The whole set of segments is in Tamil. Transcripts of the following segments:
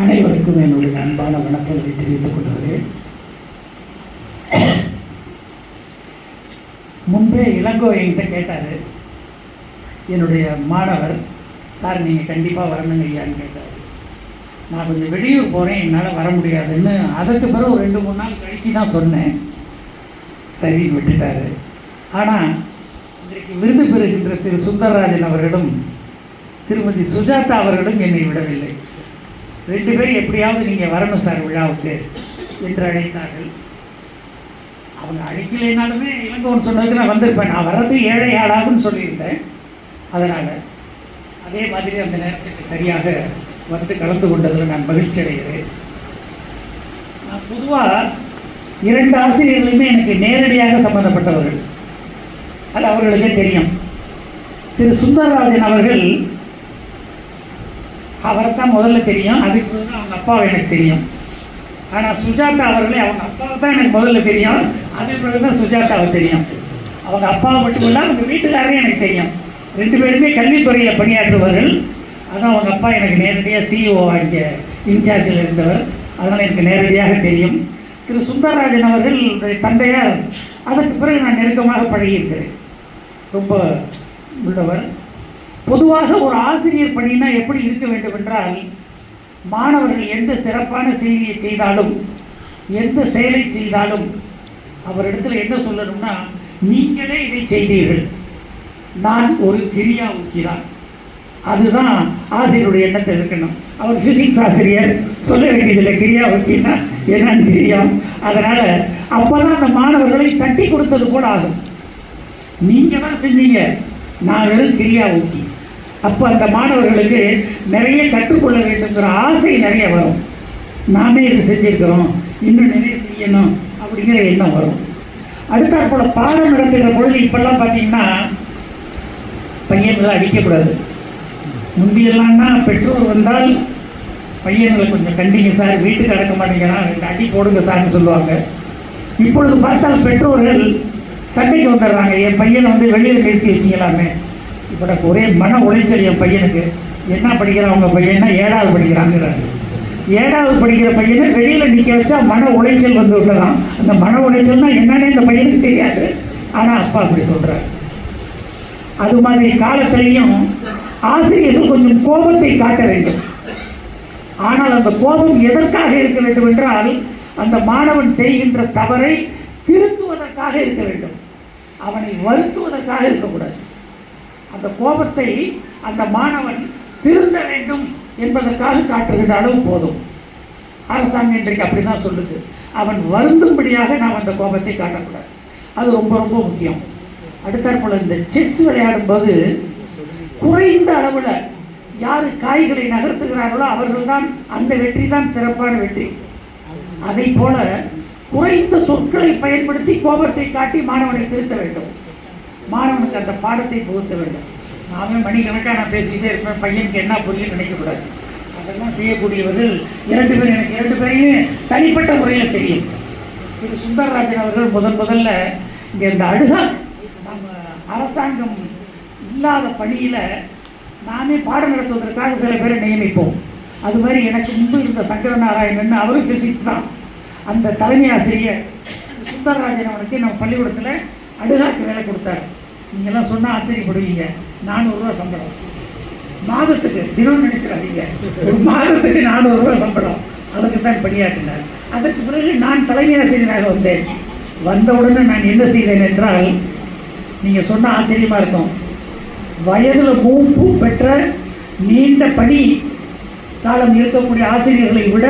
அனைவருக்கும் என்னுடைய அன்பான வணக்கங்களை தெரிவித்துக் கொள்கிறேன். முன்பே இளங்கோ என்கிட்ட கேட்டார். என்னுடைய மாணவர் சார் நீங்கள் கண்டிப்பாக வரணுங்க ஐயான்னு கேட்டார். நான் கொஞ்சம் வெளியூர் போகிறேன் என்னால் வர முடியாதுன்னு அதுக்கு பிறகு ஒரு ரெண்டு மூணு நாள் கழித்து தான் சொன்னேன். சரி விட்டுட்டாரு. ஆனால் இன்றைக்கு விருது பெறுகின்ற திரு சுந்தரராஜன் அவர்களும் திருமதி சுஜாதா அவர்களும் என்னை விடவில்லை. ரெண்டு பேரும் எப்படியாவது நீங்கள் வரணும் சார் விழாவுக்கு என்று அழைத்தார்கள். அவங்க அழைக்கலைனாலுமே இளங்கோன்னு சொன்னதுக்கு நான் வந்திருப்பேன். நான் வர்றது ஏழை ஆளாகும்னு சொல்லியிருந்தேன். அதனால் அதே மாதிரி அந்த நேரத்துக்கு சரியாக வந்து கலந்து கொண்டதில் நான் மகிழ்ச்சி அடைகிறேன். நான் பொதுவாக இரண்டு ஆசிரியர்களுமே எனக்கு நேரடியாக சம்மந்தப்பட்டவர்கள் அது அவர்களுக்கே தெரியும். திரு சுந்தரராஜன் அவர்கள் அவரை தான் முதல்ல தெரியும் அதுக்கு பிறகு அவங்க அப்பாவை எனக்கு தெரியும். ஆனால் சுஜாதா அவர்களே அவங்க அப்பாவை தான் எனக்கு முதல்ல தெரியும். அதே பிறகு தான் சுஜாதாவை தெரியும். அவங்க அப்பாவை மட்டும் இல்லை அவங்க வீட்டுக்காரரையும் எனக்கு தெரியும். ரெண்டு பேருமே கல்வித்துறையில் பணியாற்றுவார்கள் அதான் அவங்க அப்பா எனக்கு நேரடியாக சிஇஓ இங்கே இன்சார்ஜில் இருந்தவர். அதனால் எனக்கு நேரடியாக தெரியும். திரு. சுந்தரராஜன் அவர்கள் தந்தையார் அதற்கு பிறகு நான் நெருக்கமாக பழகியிருக்கிறேன். ரொம்ப உள்ளவர். பொதுவாக ஒரு ஆசிரியர் பணினா எப்படி இருக்க வேண்டும் என்றால் மாணவர்கள் எந்த சிறப்பான செய்தியை செய்தாலும் எந்த செயலை செய்தாலும் அவரிடத்தில் என்ன சொல்லணும்னா நீங்களே இதை செய்தீர்கள். நான் ஒரு கிரியா ஊக்கிதான் அதுதான் ஆசிரியருடைய எண்ணத்தில் இருக்கணும் அவர் ஃபிசிக்ஸ் ஆசிரியர். சொல்ல வேண்டியதில்லை கிரியா ஊக்கினா என்னன்னு தெரியும் அதனால் அப்போ தான் அந்த மாணவர்களை தட்டி கொடுத்தது கூட ஆகும். நீங்கள் தான் செஞ்சீங்க. நான் வெறும் கிரியா ஊக்கி அப்போ அந்த மாணவர்களுக்கு நிறைய கற்றுக்கொள்ள வேண்டுங்கிற ஆசை நிறைய வரும். நாமே இது செஞ்சுருக்கிறோம். இன்னும் நிறைய செய்யணும் அப்படிங்கிற எண்ணம் வரும். அடுத்தாற்போல பாடம் நடத்துகிற பொழுது இப்பெல்லாம் பார்த்தீங்கன்னா பையன்களை அடிக்கக்கூடாது. முந்தியெல்லாம்னா பெற்றோர் வந்தால் பையன்களை கொஞ்சம் கண்டிங்க சார் வீட்டுக்கு அடக்க மாட்டேங்கிறான் ரெண்டு அடி போடுங்க சார்னு சொல்லுவாங்க. இப்பொழுது பார்த்தால் பெற்றோர்கள் சண்டைக்கு வந்துடுறாங்க. என் பையனை வந்து வெளியில் நிறுத்தி வச்சுக்கலாமே. இப்போ எனக்கு ஒரே மன உளைச்சல் என் பையனுக்கு என்ன படிக்கிறான் பையன்னா ஏழாவது படிக்கிறாங்கிறாங்க ஏழாவது படிக்கிற பையனை வெளியில் நிற்க வச்சா மன உளைச்சல் வந்து விட்டதான் அந்த மன உளைச்சல்னா என்னன்னு இந்த பையனுக்கு தெரியாது. ஆனால் அப்பா அப்படி சொல்கிறார் அது மாதிரி காலத்திலையும் ஆசிரியர்கள் கொஞ்சம் கோபத்தை காட்ட வேண்டும். ஆனால் அந்த கோபம் எதற்காக இருக்க வேண்டும் என்றால் அந்த மாணவன் செய்கின்ற தவறை திருத்துவதற்காக இருக்க வேண்டும். அவனை வருத்துவதற்காக இருக்கக்கூடாது. அந்த கோபத்தை அந்த மாணவன் திருந்த வேண்டும் என்பதற்காக காட்டுகின்ற அளவு போதும். அரசாங்கம் இன்றைக்கு அப்படி தான் சொல்லுது. அவன் வருந்தும்படியாக நாம் அந்த கோபத்தை காட்டக்கூடாது. அது ரொம்ப ரொம்ப முக்கியம். அடுத்தாற்போல் இந்த செஸ் விளையாடும்போது குறைந்த அளவில் யார் காய்களை நகர்த்துகிறார்களோ அவர்கள்தான் அந்த வெற்றி தான் சிறப்பான வெற்றி. அதை போல குறைந்த சொற்களை பயன்படுத்தி கோபத்தை காட்டி மாணவனை திருத்த வேண்டும். மாணவனுக்கு அந்த பாடத்தை புகுத்த வேண்டும். நாமே மணிக்கணக்காக நான் பேசிக்கிட்டே இருப்பேன். பையனுக்கு என்ன புரியும் நினைக்கக்கூடாது. அதெல்லாம் செய்யக்கூடியவர்கள் இரண்டு பேரும் எனக்கு இரண்டு பேரையும் தனிப்பட்ட முறையில் தெரியும். திரு சுந்தரராஜன் அவர்கள் முதன் முதல்ல இங்கே இந்த அழுகா நம்ம அரசாங்கம் இல்லாத பணியில் நாமே பாடம் நடத்துவதற்காக சில பேரை நியமிப்போம். அது மாதிரி எனக்கு முன்பு இருந்த சங்கர நாராயணன் அவரும் பிசிக்ஸ் தான். அந்த தலைமை ஆசிரியர் சுந்தரராஜன் அவனுக்கு நம்ம பள்ளிக்கூடத்தில் அடுகாக்கு வேலை கொடுத்தாரு. நீங்கள்லாம் சொன்னால் ஆச்சரியப்படுவீங்க. நானூறுரூவா சம்பளம். மாதத்துக்கு தினம் நினைச்சிடாதீங்க. ஒரு மாதத்துக்கு நானூறுரூவா சம்பளம். அதுக்கு தான் பணியாற்றினார். அதற்கு பிறகு நான் தலைமை ஆசிரியராக வந்தேன். வந்தவுடனே நான் என்ன செய்தேன் என்றால் நீங்கள் சொன்ன ஆச்சரியமாக இருக்கும். வயதில் மூப்பு பெற்ற நீண்ட பணி காலம் இருக்கக்கூடிய ஆசிரியர்களை விட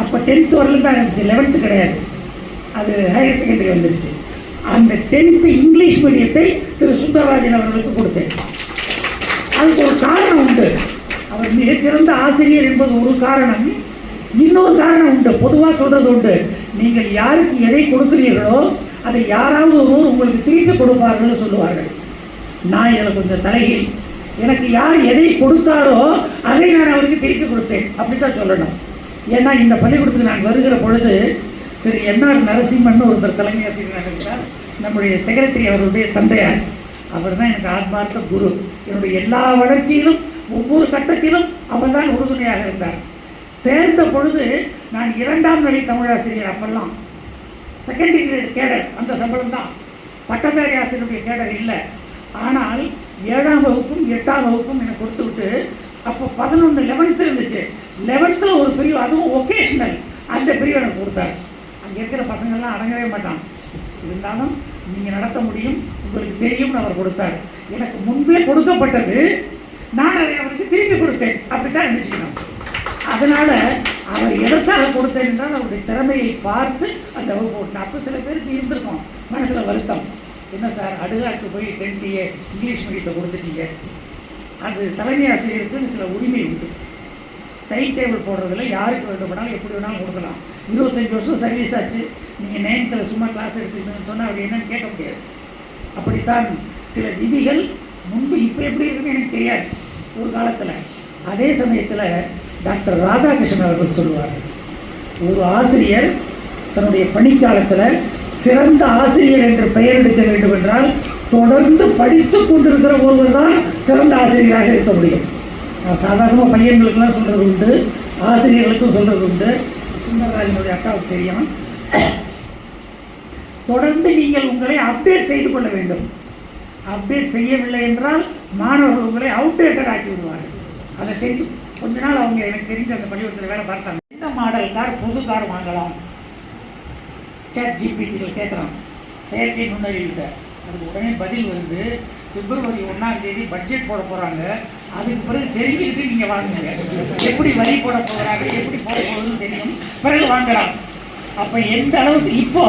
அப்போ டென்த்து வரலும் தான் இருந்துச்சு லெவன்த்து கிடையாது. அது ஹையர் செகண்டரி வந்துருச்சு. அந்த டென்த்து இங்கிலீஷ் மீடியத்தை திரு சுந்தரராஜன் அவர்களுக்கு கொடுத்தேன். அதுக்கு ஒரு காரணம் உண்டு. அவர் மிகச்சிறந்த ஆசிரியர் என்பது ஒரு காரணம். இன்னொரு காரணம் உண்டு. பொதுவாக சொல்கிறது உண்டு. நீங்கள் யாருக்கு எதை கொடுக்குறீர்களோ அதை யாராவது ஒருவர் உங்களுக்கு திருப்பி கொடுப்பார்கள்னு சொல்லுவார்கள். நான் இதில் கொஞ்சம் தலையில் எனக்கு யார் எதை கொடுத்தாரோ அதை நான் அவருக்கு திருப்பி கொடுத்தேன். அப்படி தான் சொல்லணும். ஏன்னா இந்த பள்ளிக்கூடத்துக்கு நான் வருகிற பொழுது திரு என்ஆர் நரசிம்மன் ஒருத்தர் தலைமை ஆசிரியர் இருக்கிறார். நம்முடைய செக்ரட்டரி அவருடைய தந்தையார். அவர் தான் எனக்கு ஆத்மார்த்த குரு. என்னுடைய எல்லா வளர்ச்சியிலும் ஒவ்வொரு கட்டத்திலும் அவர் தான் உறுதுணையாக இருந்தார். சேர்ந்த பொழுது நான் இரண்டாம் நிலை தமிழாசிரியர் அப்பெல்லாம். செகண்டரி கிரேட் கேடர் அந்த சம்பளம் தான். பட்டதாரி ஆசிரியருடைய கேடர் இல்லை. ஆனால் ஏழாம் வகுப்பும் எட்டாம் வகுப்பும் எனக்கு கொடுத்து விட்டு அப்போ பதினொன்று லெவன்த்து இருந்துச்சு. லெவன்த்தில் ஒரு பிரிவு அதுவும் ஒகேஷ்னல் அந்த பிரிவு எனக்கு கொடுத்தாரு. இருக்கிற பசங்கள்லாம் அடங்கவே மாட்டான். இருந்தாலும் நீங்கள் நடத்த முடியும். உங்களுக்கு தெரியும்னு அவர் கொடுத்தார். எனக்கு முன்பே கொடுக்கப்பட்டது நான் அதை அவருக்கு திருப்பி கொடுத்தேன். அப்படித்தான் நினைச்சுக்கணும் அதனால அவர் எதற்காக கொடுத்தேன் என்றால் அவருடைய திறமையை பார்த்து அந்த வகுப்பு ஓட்டினார். அப்போ சில பேருக்கு இருந்திருக்கும். மனசில் வருத்தம். என்ன சார் அடுகாட்டு போய் டென்த்திய இங்கிலீஷ் மீடியத்தை கொடுத்துட்டீங்க. அது தலைமை ஆசிரியருக்குன்னு சில உரிமை உண்டு. டைம் டேபிள் போடுறதில்ல யாருக்கு வேண்டுமானாலும் எப்படி வேணாலும் கொடுக்கலாம். இருபத்தஞ்சி வருஷம் சர்வீஸ் ஆச்சு. நீங்கள் நைன்த்தில் சும்மா கிளாஸ் எடுத்துக்கணும்னு சொன்னால் அவர் என்னன்னு கேட்க முடியாது. அப்படித்தான் சில விதிகள் முன்பு இப்போ எப்படி இருக்குன்னு எனக்கு தெரியாது. ஒரு காலத்தில் அதே சமயத்தில் டாக்டர் ராதாகிருஷ்ணன் அவர்கள் சொல்லுவார். ஒரு ஆசிரியர் தன்னுடைய பணிக்காலத்தில் சிறந்த ஆசிரியர் என்று பெயர் எடுக்க வேண்டும் என்றால் தொடர்ந்து படித்து கொண்டிருக்கிற ஒருவர் தான் சிறந்த ஆசிரியராக இருக்க முடியும். சாதாரணமாக பையன்களுக்கெல்லாம் சொல்கிறது உண்டு ஆசிரியர்களுக்கும் சொல்கிறது உண்டு. சுந்தரராஜனுடைய அக்காவுக்கு தெரியும். தொடர்ந்து நீங்கள் உங்களை அப்டேட் செய்து கொள்ள வேண்டும். அப்டேட் செய்யவில்லை என்றால் மாணவர்கள் உங்களை அவுடேட்டட் ஆக்கி விடுவார்கள். அதை செய்து கொஞ்ச நாள் அவங்க எனக்கு தெரிஞ்ச அந்த பள்ளிக்கூடத்தில் வேலை பார்த்தாங்க. எந்த மாடல் கார் புது கார் வாங்கலாம். சேட் ஜிபிடியில் கேட்குறான் செயற்கை நுண்ணறிவிட்ட அதுக்கு உடனே பதில் வந்து பிப்ரவரி ஒன்றாம் தேதி பட்ஜெட் போட போகிறாங்க அதுக்கு பிறகு தெரிஞ்சுக்கிட்டு நீங்கள் வாங்குங்க எப்படி வரி போட போகிறாங்க எப்படி போட போகுதுன்னு தெரியும். பிறகு வாங்கலாம். அப்போ எந்த அளவுக்கு இப்போ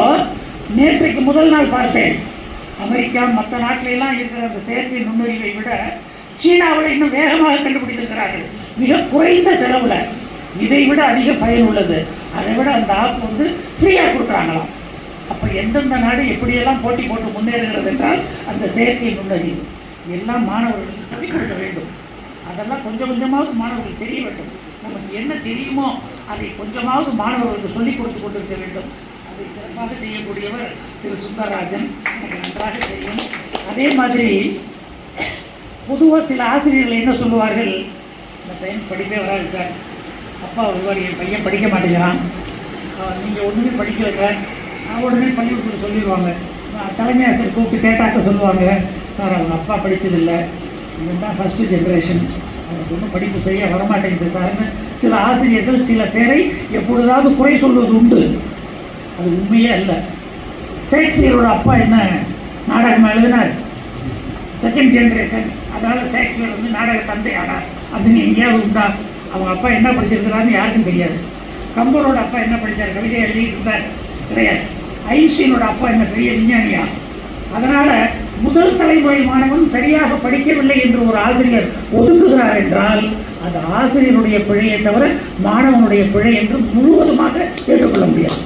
நேற்றைக்கு முதல் நாள் பார்த்தேன். அமெரிக்கா மற்ற நாட்டிலெல்லாம் இருக்கிற அந்த செயற்கை நுண்ணறிவை விட சீனாவில் இன்னும் வேகமாக கண்டுபிடித்திருக்கிறார்கள். மிக குறைந்த செலவில். இதை விட அதிக பயன் உள்ளது. அதை விட அந்த ஆப் வந்து ஃப்ரீயாக கொடுக்குறாங்களாம். அப்போ எந்தெந்த நாடு எப்படியெல்லாம் போட்டி போட்டு முன்னேறுகிறது என்றால் அந்த செயற்கை நுண்ணறிவு. எல்லாம் மாணவர்களுக்கு சொல்லிக் கொடுக்க வேண்டும். அதெல்லாம் கொஞ்சம் கொஞ்சமாவது மாணவர்களுக்கு தெரிய வேண்டும். நமக்கு என்ன தெரியுமோ அதை கொஞ்சமாவது மாணவர்களுக்கு சொல்லிக் கொடுத்து கொண்டிருக்க வேண்டும். அதை சிறப்பாக செய்யக்கூடியவர் திரு சுந்தரராஜன். எனக்கு நன்றாக தெரியும். அதே மாதிரி பொதுவாக சில ஆசிரியர்கள் என்ன சொல்லுவார்கள்? இந்த பையன் படிப்பே வராது சார். அப்பா வருவார் என் பையன் படிக்க மாட்டேங்கிறான். நீங்கள் ஒன்றுமே படிக்கலைங்க நான் உடனே பள்ளிக்கூடத்தில் சொல்லிடுவாங்க. தலைமை ஆசிரியர் கூப்பிட்டு கேட்டாக்க சொல்லுவாங்க. சார் அவங்க அப்பா படித்ததில்லை இவன் தான் ஃபஸ்ட்டு ஜென்ரேஷன் அவனுக்கு ஒன்றும் படிப்பு சரியாக வரமாட்டேங்குது சார்னு சில ஆசிரியர்கள் சில பேரை எப்பொழுதாவது குறை சொல்வது உண்டு. அது உண்மையே அல்ல. சேக்ஸ்பியரோட அப்பா என்ன நாடகம் எழுதினார்? செகண்ட் ஜென்ரேஷன் அதனால் சேக்ஸ்பியர் வந்து நாடக தந்தை ஆனார் அப்படின்னு எங்கேயாவது உண்டா? அவங்க அப்பா என்ன படிச்சிருக்கிறான்னு யாருக்கும் தெரியாது. கம்பரோட அப்பா என்ன படித்தார் கவிதை எழுதிட்டு இருந்தார். கிடையாது. ஐன்ஸ்டீனோட அப்பா என்ன பெரிய விஞ்ஞானியா? அதனால் முதல் தலைமுறை மாணவன் சரியாக படிக்கவில்லை என்று ஒரு ஆசிரியர் ஒதுக்குகிறார் என்றால் அது ஆசிரியருடைய பிழையை தவிர மாணவனுடைய பிழை என்று முழுவதுமாக ஏற்றுக்கொள்ள முடியாது.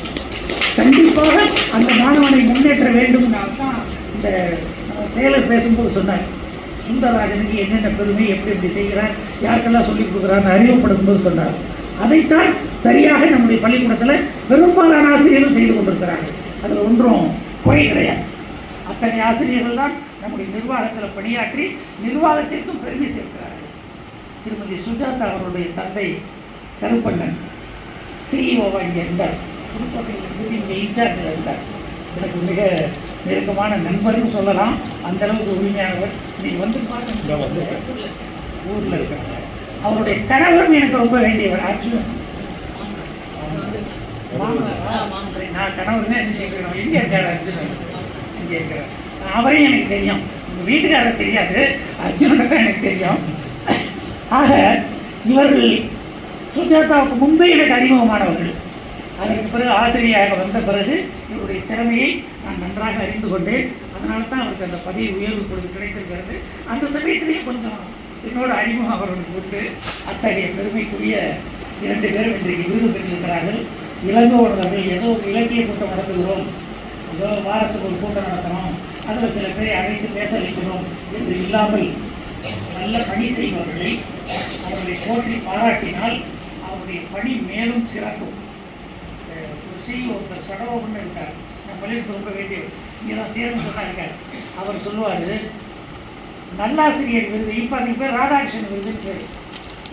கண்டிப்பாக அந்த மாணவனை முன்னேற்ற வேண்டும் தான் இந்த செயலர் பேசும்போது சொன்னார் சுந்தரராஜனுக்கு என்னென்ன பெருமை எப்படி எப்படி செய்கிறார் யாருக்கெல்லாம் சொல்லிக் கொடுக்குறான்னு அறிவுப்படுத்தும் போது சொன்னார். அதைத்தான் சரியாக நம்முடைய பள்ளிக்கூடத்தில் பெரும்பாலான ஆசிரியர்கள் செய்து கொண்டிருக்கிறார்கள். அதில் ஒன்றும் குறை கிடையாது. அத்தனை ஆசிரியர்கள் தான் நம்முடைய நிர்வாகத்தில் பணியாற்றி நிர்வாகத்திற்கும் பெருமை சேர்க்கிறார்கள். திருமதி சுஜாதா அவருடைய தந்தை கருப்பண்ணன் சிஇஓவாக இங்கே இருந்தார். புதுக்கோட்டையில் இன்சார்ஜில் இருந்தார். எனக்கு மிக நெருக்கமான நண்பர்னு சொல்லலாம். அந்த அளவுக்கு உரிமையானவர். நீங்கள் வந்து பாருங்க. ஊரில் இருக்கிறாங்க அவருடைய கணவர் எனக்கு ரொம்ப வேண்டியவர் அர்ஜுன்? நான் கணவர்னே நினைச்சுக்கிறோம் எங்கே இருக்கார் அர்ஜுனன் இங்கே இருக்கிறார் அவரையும் எனக்கு தெரியும். உங்கள் வீட்டுக்காரர் தெரியாது. அர்ஜுனோட தான் எனக்கு தெரியும். ஆக இவர்கள் சுஜாதாவுக்கு முன்பே எனக்கு அறிமுகமானவர்கள். அதற்கு பிறகு ஆசிரியராக வந்த பிறகு இவருடைய திறமையை நான் நன்றாக அறிந்து கொண்டேன். அதனால தான் அவருக்கு அந்த பதவி உயர்வு பொழுது கிடைத்திருக்கிறது. அந்த சமயத்திலேயே கொஞ்சம் என்னோட அறிமுகம் அவர்களுக்கு உண்டு. அத்தகைய பெருமைக்குரிய இரண்டு பேரும் இன்றைக்கு விருது பெற்றிருக்கிறார்கள். இளங்கோவர்கள் ஏதோ ஒரு இலக்கிய கூட்டம் நடத்துகிறோம். ஏதோ வாரத்துக்கு ஒரு கூட்டம் நடத்தணும். அதில் சில பேரை அழைத்து பேச வைக்கணும் என்று இல்லாமல் நல்ல பணி செய்பவர்களை அவர்களை போற்றி பாராட்டினால் அவருடைய பணி மேலும் சிறக்கும். அஹ் ஒரு செய்தி ஒருத்தர் சடவோகம்னு இருக்கார். நான் பள்ளியில் ரொம்ப வேண்டிய இங்கே தான் சேரும் தான் இருக்கார். அவர் சொல்லுவார் நல்லாசிரியர் விருது இப்போ அதுக்கு பேர் ராதாகிருஷ்ணன் விருதுன்னு பேர்.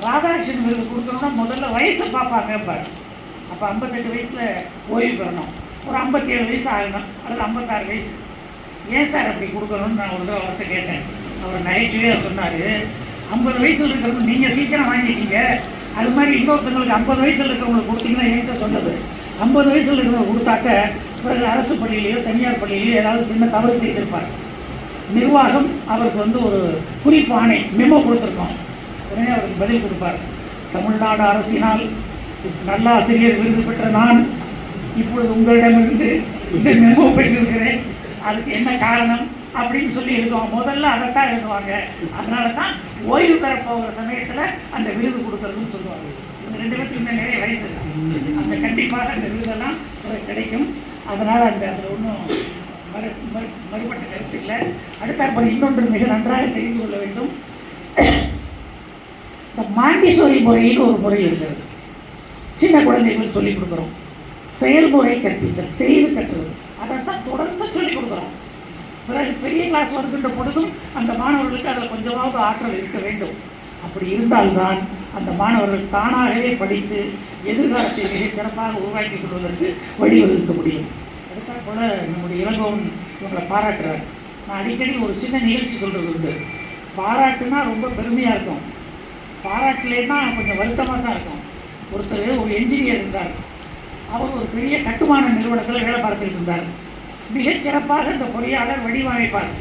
ராதாகிருஷ்ணன் விருது கொடுத்தோம்னா முதல்ல வயசை பார்ப்பாங்க பாரு அப்போ ஐம்பத்தெட்டு வயசில் ஓய்வு பெறணும். ஒரு ஐம்பத்தேழு வயசு ஆகணும் அல்லது ஐம்பத்தாறு வயசு. ஏன் சார் அப்படி கொடுக்கணும்னு நான் ஒரு தடவை அவர்கிட்ட கேட்டேன். அவர் நகைச்சுவையாக சொன்னார். ஐம்பது வயசில் இருக்கிறவங்க நீங்கள் சீக்கிரம் வாங்கிட்டீங்க. அது மாதிரி இன்னொருத்தவங்களுக்கு ஐம்பது வயசில் இருக்கிறவங்களுக்கு கொடுத்தீங்கன்னா என்கிட்ட சொன்னது. ஐம்பது வயசில் இருக்கிறவங்க கொடுத்தாக்க பிறகு அரசு பள்ளியிலையோ தனியார் பள்ளியிலையோ ஏதாவது சின்ன தவறு செய்திருப்பார். நிர்வாகம் அவருக்கு வந்து ஒரு குறிப்பு ஆணை மெமோ கொடுத்துருக்கோம். உடனே அவருக்கு பதில் கொடுப்பார். தமிழ்நாடு அரசினால் நல்ல ஆசிரியர் விருது பெற்ற நான் இப்பொழுது உங்களிடமிருந்து இந்த மெமோ பெற்றிருக்கிறேன். அதுக்கு என்ன காரணம் அப்படின்னு சொல்லி எழுதுவாங்க முதல்ல அதைத்தான் எழுதுவாங்க. அதனால தான் ஓய்வு பெற போகிற சமயத்தில் அந்த விருது கொடுக்கறதுன்னு சொல்லுவாங்க. இந்த ரெண்டு பேருக்கு நிறைய வயசு அந்த கண்டிப்பாக அந்த விருதெல்லாம் கிடைக்கும். அதனால் அந்த அதில் ஒன்றும் மறு மறு மறுபட்ட கருத்து இல்லை. அடுத்தாற்போல் இன்னொன்று மிக நன்றாக தெரிந்து கொள்ள வேண்டும். இந்த மாண்டிசோரி முறைன்னு ஒரு முறை இருக்கிறது. சின்ன குழந்தைகளுக்கு சொல்லிக் கொடுக்குறோம். செயல்முறை கற்பித்தல் செய்து கட்டுறது அதைத்தான் தொடர்ந்து சொல்லிக் கொடுக்குறோம். பிறகு பெரிய கிளாஸ் வருகின்ற பொழுதும் அந்த மாணவர்களுக்கு அதில் கொஞ்சமாவது ஆற்றல் இருக்க வேண்டும். அப்படி இருந்தால்தான் அந்த மாணவர்கள் தானாகவே படித்து எதிர்காலத்தை மிகச் சிறப்பாக உருவாக்கி கொள்வதற்கு வழிவகுக்க முடியும். அதுக்காக போல நம்முடைய இளங்கோவன் இவங்களை பாராட்டுறார். நான் அடிக்கடி ஒரு சின்ன நிகழ்ச்சி சொல்கிறது உண்டு. பாராட்டுனா ரொம்ப பெருமையாக இருக்கும். பாராட்டலைன்னா கொஞ்சம் வருத்தமாக தான் இருக்கும். ஒருத்தர் ஒரு என்ஜினியர் இருந்தார். அவர் ஒரு பெரிய கட்டுமான நிறுவனத்தில் வேலை பார்த்துட்டு இருந்தார். மிகச் சிறப்பாக இந்த பொறியாளர் வடிவமைப்பார்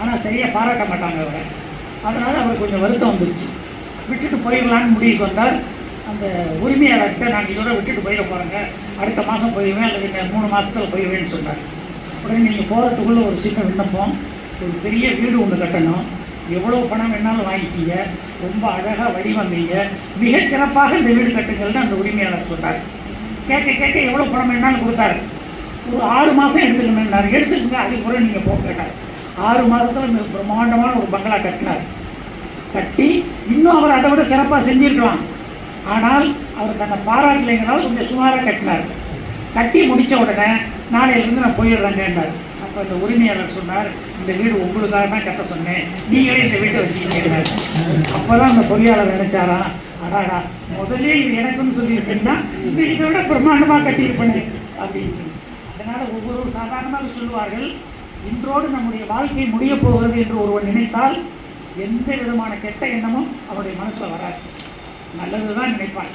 ஆனால் சரியாக பாராட்ட மாட்டாங்க அவரை. அதனால் அவர் கொஞ்சம் வருத்தம் வந்துருச்சு. விட்டுட்டு போயிடலான்னு முடிவுக்கு வந்தார். அந்த உரிமையாளர்கிட்ட நான் இதோட விட்டுட்டு போயிட போகிறேங்க அடுத்த மாதம் போயிடுவேன் அல்லது இந்த மூணு மாதத்தில் போயிடுவேன்னு சொன்னார். உடனே நீங்கள் போகிறதுக்குள்ளே ஒரு சின்ன விண்ணப்பம் ஒரு பெரிய வீடு ஒன்று கட்டணும். எவ்வளோ பணம் வேணாலும் வாங்கிக்கிங்க. ரொம்ப அழகாக வடிவமைங்க மிகச்சிறப்பாக இந்த வீடு கட்டுங்கள்னு அந்த உரிமையாளர் சொன்னார். கேட்க கேட்க எவ்வளோ பணம் வேணாலும் கொடுத்தாரு. ஒரு ஆறு மாதம் எடுத்துக்கணும்னாரு எடுத்துக்கங்க அதுக்கு கூட நீங்கள் போக கேட்டார். ஆறு மாதத்தில் மிக பிரம்மாண்டமான ஒரு பங்களா கட்டினார். கட்டி இன்னும் அவர் அதை விட சிறப்பாக செஞ்சிருக்கலாம். ஆனால் அவர் தன்னை பாராட்டலைங்கிறனால கொஞ்சம் சுமாராக கட்டினார். கட்டி முடித்த உடனே நாளையிலேருந்து நான் போயிடுறேங்கன்றார் அப்போ அந்த உரிமையாளர் சொன்னார் இந்த வீடு உங்களுக்காக தான் கட்ட சொன்னேன். நீங்களே இந்த வீட்டை வச்சுக்கீங்கன்னார் அப்போ தான் அந்த பொறியாளர் நினைச்சாரா அடாடா முதலே இது எனக்குன்னு சொல்லியிருக்கேன்னா இது இதை விட பிரம்மாண்டமாக கட்டியிருப்பேன் அப்படின்னு அதனால் ஒவ்வொரு சாதாரணமாக சொல்லுவார்கள் இன்றோடு நம்முடைய வாழ்க்கை முடிய போகிறது என்று ஒருவன் நினைத்தால் எந்த விதமான கெட்ட எண்ணமும் அவருடைய மனசில் வராது. நல்லது தான் நினைப்பான்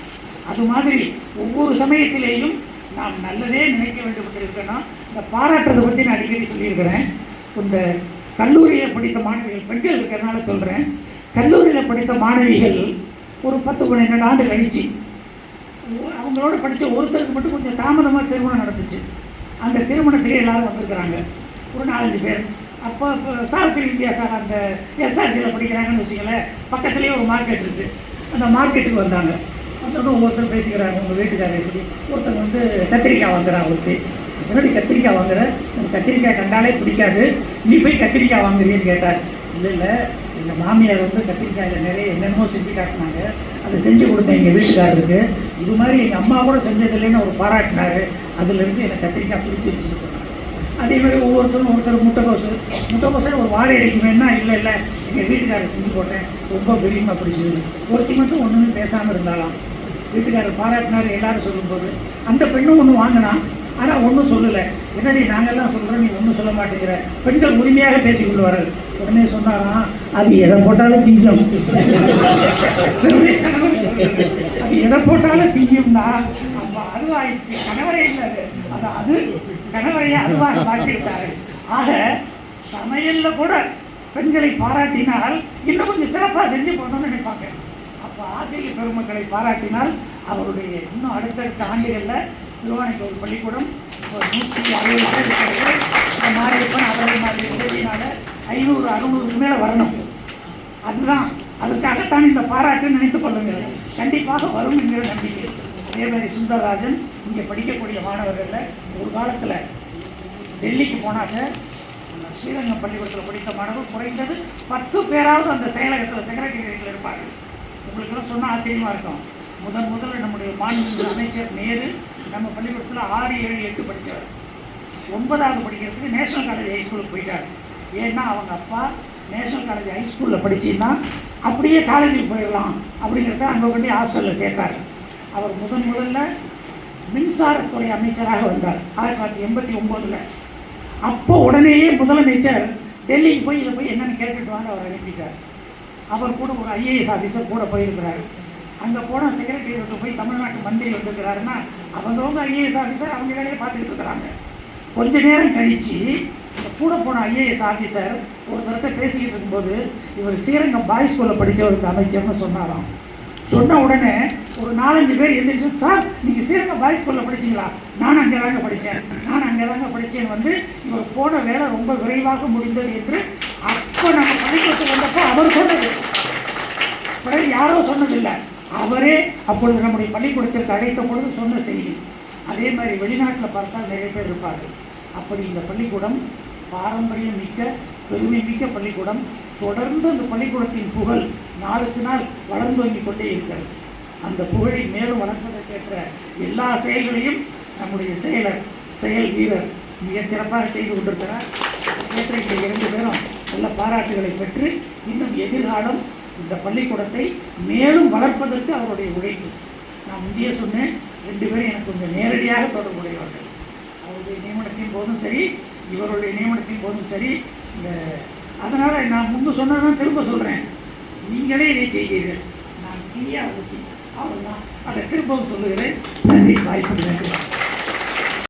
அது மாதிரி ஒவ்வொரு சமயத்திலேயும் நாம் நல்லதே நினைக்க வேண்டும் என்று இருக்கணும் இந்த பாராட்டுறதை பற்றி நான் அடிக்கடி சொல்லியிருக்கிறேன். இந்த கல்லூரியில் படித்த மாணவிகள் பெண்கள் இருக்கிறதுனால சொல்கிறேன் கல்லூரியில் படித்த மாணவிகள் ஒரு பத்து பன்னெண்டு ஆண்டு கழிச்சு. அவங்களோட படித்த ஒருத்தருக்கு மட்டும் கொஞ்சம் தாமதமாக திருமணம் நடந்துச்சு. அந்த திருமணத்திலே எல்லாரும் வந்திருக்கிறாங்க. ஒரு நாலஞ்சு பேர். அப்போ இப்போ சாவித்திரி இந்தியா சார் அந்த எஸ்ஆர்சியில் படிக்கிறாங்கன்னு வச்சுங்களேன் பக்கத்துலேயே ஒரு மார்க்கெட் இருக்குது அந்த மார்க்கெட்டுக்கு வந்தாங்க. வந்தோடனே ஒவ்வொருத்தர் பேசிக்கிறாங்க உங்கள் வீட்டுக்காரர் எப்படி? ஒருத்தர் வந்து கத்திரிக்காய் வாங்குறான் ஒருத்தி என்னடி கத்திரிக்காய் வாங்குற? கத்திரிக்காய் கண்டாலே பிடிக்காது. நீ போய் கத்திரிக்காய் வாங்குறீன்னு கேட்டார். இல்லை இல்லை. எங்கள் மாமியார் வந்து கத்திரிக்காயில் நிறைய என்னென்னமோ செஞ்சு காட்டினாங்க. அதை செஞ்சு கொடுத்தேன் எங்கள் வீட்டுக்காரருக்கு. இது மாதிரி எங்கள் அம்மா கூட செஞ்சதில்லைன்னு அவர் பாராட்டினாரு. அதுலேருந்து எனக்கு கத்திரிக்காய் பிடிச்சிருச்சுன்னு சொன்னாங்க அதே மாதிரி ஒவ்வொருத்தரும் ஒருத்தர் முட்டைக்கோசு. முட்டைக்கோசு ஒரு வாழை அடிக்குமேன்னா இல்லை இல்லை எங்கள் வீட்டுக்காரர் செஞ்சு போட்டேன். ரொம்ப பெரியமாக பிடிச்சது. ஒருத்தி மட்டும் ஒன்றுமே பேசாமல் இருந்தாலாம் வீட்டுக்காரர் பாராட்டினார் எல்லாரும் சொல்லும்போது. அந்த பெண்ணும் ஒன்று வாங்கினா ஆனால் ஒன்றும் சொல்லலை. என்னடி நாங்கள்லாம் சொல்கிறோம் நீ ஒன்றும் சொல்ல மாட்டேங்கிற. பெண்கள் உரிமையாக பேசிக்கொள்வார்கள். உடனே சொன்னாராம் அது எதை போட்டாலும் திங்கும் அது எதை போட்டாலும் திங்கும்னா அப்போ அதுவாயிடுச்சு கணவரே இல்லை அது. அது கணவரையே அதுவாக மாற்றிவிட்டாரு ஆக சமையலில் கூட பெண்களை பாராட்டினால் இன்னும் கொஞ்சம் சிறப்பாக செஞ்சு போகணும்னு நினைப்பாங்க. அப்போ ஆசிரியர் பெருமக்களை பாராட்டினால் அவருடைய இன்னும் அடுத்தடுத்த ஆண்டுகளில் திருவானைக்கோவில் பள்ளிக்கூடம். ஒரு நூற்றி அறுபது பேர் இருக்கிறது இந்த மாரியப்பன் அவரது மாதிரி உதவினால் ஐநூறு அறுநூறுக்கு மேலே வரணும். அதுதான். அதுக்காகத்தான் இந்த பாராட்டு நினைத்து கொள்ளுங்கள் கண்டிப்பாக வரும் என்கிற நம்பிக்கை. அதே மாதிரி சுந்தரராஜன் இங்கே படிக்கக்கூடிய மாணவர்களில் ஒரு காலத்தில் டெல்லிக்கு போனாக்க ஸ்ரீரங்கம் பள்ளிக்கூடத்தில் படித்த மாணவர் குறைந்தது பத்து பேராவது அந்த செயலகத்தில் செக்ரட்டரியேட்டில் இருப்பார்கள். உங்களுக்கெல்லாம் சொன்னால் ஆச்சரியமாக இருக்கும். முதன் முதல்ல நம்முடைய மாநில அமைச்சர் நேரு நம்ம பள்ளிக்கூடத்தில் ஆறு ஏழு எட்டு படித்தார் ஒன்பதாவது படிக்கிறதுக்கு நேஷனல் காலேஜ் ஹைஸ்கூலுக்கு போயிட்டார். ஏன்னா அவங்க அப்பா நேஷனல் காலேஜ் ஹைஸ்கூலில் படிச்சுன்னா அப்படியே காலேஜுக்கு போயிடலாம் அப்படிங்கிறத அங்கே கொண்டு ஹாஸ்டலில் சேர்த்தார் அவர் முதன் முதல்ல மின்சாரத்துறை அமைச்சராக வந்தார். ஆயிரத்தி தொள்ளாயிரத்தி எண்பத்தி ஒம்போதில் அப்போ உடனேயே முதலமைச்சர் டெல்லிக்கு போய் இதை போய் என்னென்னு கேட்டுட்டு வாங்க அவர் அனுப்பிட்டார். அவர் கூட ஒரு ஐஏஎஸ் ஆஃபீஸர் கூட போயிருக்கிறார். அங்கே போனால் செக்ரட்டரியேட்டு போய் தமிழ்நாட்டு மந்திரி வந்துருக்கிறாருன்னா அவங்கவுங்க ஐஏஎஸ் ஆஃபீஸர் அவங்க வேலையை பார்த்துட்டு இருக்கிறாங்க. கொஞ்ச நேரம் கழித்து கூட போன ஐஏஎஸ் ஆஃபீஸர் ஒருத்தர்கிட்ட பேசிக்கிட்டு இருக்கும்போது இவர் ஸ்ரீரங்கம் பாய்ஸ் ஸ்கூலில் படித்த ஒரு அமைச்சர்னு சொன்னாராம். சொன்ன உடனே ஒரு நாலஞ்சு பேர் எந்திரிச்சு சார் நீங்கள் ஸ்ரீரங்கம் பாய்ஸ் ஸ்கூலில் படிச்சீங்களா? நான் அங்கே தாங்க படித்தேன் நான் அங்கே தாங்க படித்தேன் வந்து இவர் போன வேலை ரொம்ப விரைவாக முடிந்தது என்று அப்போ நம்ம பள்ளிக்கூடத்துக்கு வந்தப்போ அவர் சொன்னது. பிறகு யாரோ சொன்னதில்லை. அவரே அப்பொழுது நம்முடைய பள்ளிக்கூடத்திற்கு அழைத்த பொழுது சொன்ன செய்தி. அதே மாதிரி வெளிநாட்டில் பார்த்தால் நிறைய பேர் இருப்பார்கள். அப்படி இந்த பள்ளிக்கூடம் பாரம்பரியம் மிக்க பெருமை மிக்க பள்ளிக்கூடம். தொடர்ந்து அந்த பள்ளிக்கூடத்தின் புகழ் நாளுக்கு நாள் வளர்ந்து வந்து கொண்டே இருக்கிறது. அந்த புகழை மேலும் வளர்ப்பதற்கேற்ற எல்லா செயல்களையும் நம்முடைய செயலர் செயல் வீரர் மிகச் சிறப்பாக செய்து கொண்டிருக்கிறார். ஏற்ற இரண்டு பேரும் நல்ல பாராட்டுகளை பெற்று இன்னும் எதிர்காலம் இந்த பள்ளிக்கூடத்தை மேலும் வளர்ப்பதற்கு அவருடைய உழைப்பு. நான் முந்தைய சொன்னேன் ரெண்டு பேரும் எனக்கு கொஞ்சம் நேரடியாக தொடர்புடையவர்கள். அவருடைய நியமனத்தின் போதும் சரி இவருடைய நியமனத்தின் போதும் சரி இந்த அதனால் நான் முன்பு சொன்னதான் திரும்ப சொல்கிறேன் நீங்களே இதை செய்தீர்கள் நான் தீயா ஊற்றி அவ்வளோதான் அதை திரும்பவும் சொல்லுகிறேன். நன்றி வாய்ப்பு நன்றி